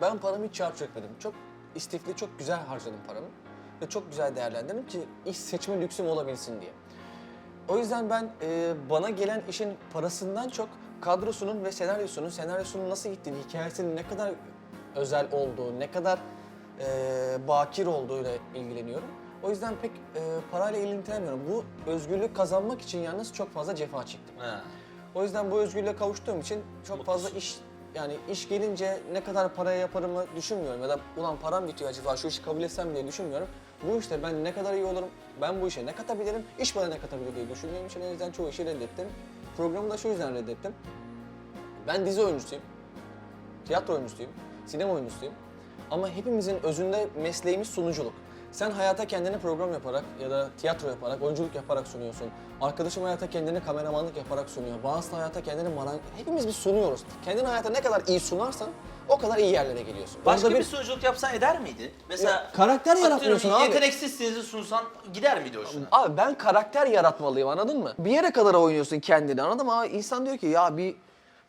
Ben paramı hiç çarp çekmedim. Çok istifli, çok güzel harcadım paramı. Ve çok güzel değerlendirdim ki iş seçme lüksüm olabilsin diye. O yüzden ben e, bana gelen işin parasından çok kadrosunun ve senaryosunun, senaryosunun nasıl gittiğini, hikayesinin ne kadar özel olduğu, ne kadar e, bakir olduğuyla ilgileniyorum. O yüzden pek e, parayla ilgilenemiyorum. Bu özgürlük kazanmak için yalnız çok fazla cefa çektim. Ha. O yüzden bu özgürlüğe kavuştuğum için çok fazla iş yani iş gelince ne kadar paraya yaparımı düşünmüyorum ya da ulan param bitiyor acaba şu işi kabul etsem diye düşünmüyorum. Bu işte ben ne kadar iyi olurum, ben bu işe ne katabilirim, iş bana ne katabilir diye düşündüğüm için o yüzden çoğu işi reddettim. Programı da şu yüzden reddettim. Ben dizi oyuncusuyum, tiyatro oyuncusuyum, sinema oyuncusuyum. Ama hepimizin özünde mesleğimiz sunuculuk. Sen hayata kendini program yaparak ya da tiyatro yaparak, oyunculuk yaparak sunuyorsun. Arkadaşım hayata kendini kameramanlık yaparak sunuyor. Bazısı hayata kendini maran... Hepimiz bir sunuyoruz. Kendini hayata ne kadar iyi sunarsan o kadar iyi yerlere geliyorsun. Başka Orada bir, sunuculuk yapsan eder miydi? Mesela Ya, karakter yaratmıyorsun abi. Yeteneksizsinizi sunsan gider miydi hoşuna? Abi ben karakter yaratmalıyım anladın mı? Bir yere kadar oynuyorsun kendini anladın mı? Ama insan diyor ki ya bir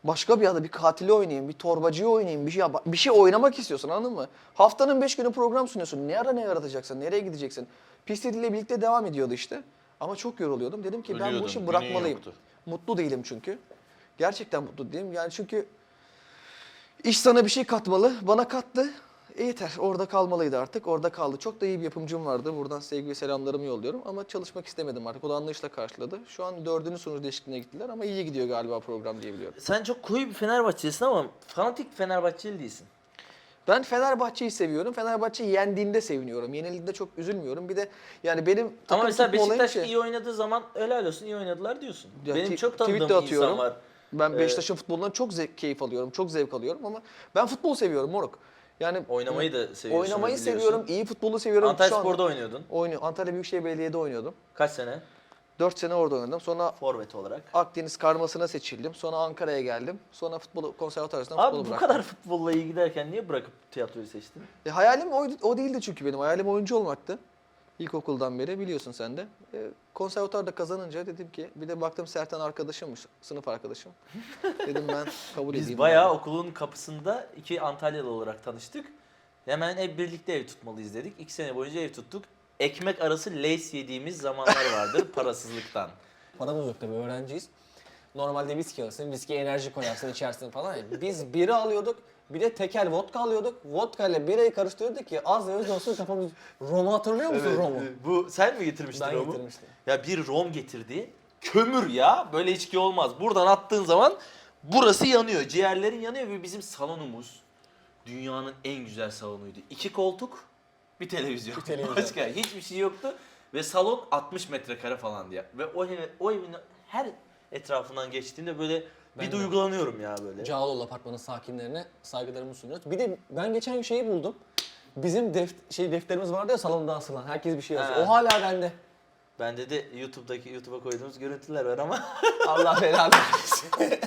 başka bir ada bir katili oynayayım, bir torbacıyı oynayayım, bir şey, bir şey oynamak istiyorsun anladın mı? Haftanın beş günü program sunuyorsun. Ne ara ne yaratacaksın, nereye gideceksin? İle birlikte devam ediyordu işte. Ama çok yoruluyordum. Dedim ki ben bu işi bırakmalıyım. Mutlu değilim çünkü. Gerçekten mutlu değilim. Yani çünkü iş sana bir şey katmalı. Bana kattı. E yeter. Orada kalmalıydı artık. Orada kaldı. Çok da iyi bir yapımcım vardı. Buradan sevgi ve selamlarımı yolluyorum. Ama çalışmak istemedim artık. O da anlayışla karşıladı. Şu an dördüncü sunucu değişikliğine gittiler ama iyi gidiyor galiba program diye biliyorum. Sen çok koyu bir Fenerbahçelisin ama fanatik Fenerbahçeli değilsin. Ben Fenerbahçe'yi seviyorum. Fenerbahçe yendiğinde seviniyorum. Yenildiğinde çok üzülmüyorum. Bir de yani benim Ama mesela Beşiktaş ki- iyi oynadığı zaman helal olsun iyi oynadılar diyorsun. Ya Benim çok tanıdığım de insan var. Ben Ee, Beşiktaş'ın futbolundan çok zevk, keyif alıyorum. Çok zevk alıyorum ama ben futbol seviyorum moruk. Yani Oynamayı da seviyorsun. oynamayı seviyorum. iyi futbolu seviyorum. Antalya an Spor'da oynuyordun. oynuyor. Antalya Büyükşehir Belediye'de oynuyordum. Kaç sene? 4 sene orada oynadım. Sonra Forvet olarak. Akdeniz karmasına seçildim. Sonra Ankara'ya geldim. Sonra futbol konservatuarından Abi futbolu bu bıraktım. kadar futbolla iyi giderken niye bırakıp tiyatroyu seçtin? E, hayalim o, o değildi çünkü benim. Hayalim oyuncu olmaktı. İlkokuldan beri biliyorsun sen de. E, konservatuarda kazanınca dedim ki bir de baktım Sertan arkadaşımmış, sınıf arkadaşım. dedim ben kabul edeyim. Biz bayağı okulun kapısında iki Antalyalı olarak tanıştık. Hemen hep birlikte ev tutmalıyız dedik. İki sene boyunca ev tuttuk. Ekmek arası leys yediğimiz zamanlar vardır parasızlıktan. Paramız yok tabii öğrenciyiz. Normalde viski alırsın, viski enerji koyarsın içersin falan. ya. Biz biri alıyorduk, bir de tekel vodka alıyorduk. Vodka ile birayı karıştırıyorduk ki az ve öz olsun kafamız... Rom'u hatırlıyor musun Rom'u? Bu sen mi getirmiştin Ben Rom'u? getirmiştim. Ya bir Rom getirdi. Kömür ya. Böyle içki olmaz. Buradan attığın zaman burası yanıyor. Ciğerlerin yanıyor ve bizim salonumuz dünyanın en güzel salonuydu. İki koltuk, bir televizyon. Bir televizyon. Başka hiçbir şey yoktu. Ve salon 60 metrekare falan diye. Ve o, ev, o evin her etrafından geçtiğinde böyle Ben bir de. duygulanıyorum ya böyle. Cağaloğlu Apartmanı sakinlerine saygılarımı sunuyoruz. Bir de ben geçen gün şeyi buldum. Bizim def şey defterimiz vardı ya salonda asılan. Herkes bir şey yazıyor. Ha. O hala bende. Bende de YouTube'daki YouTube'a koyduğumuz görüntüler var ama Allah belanı versin.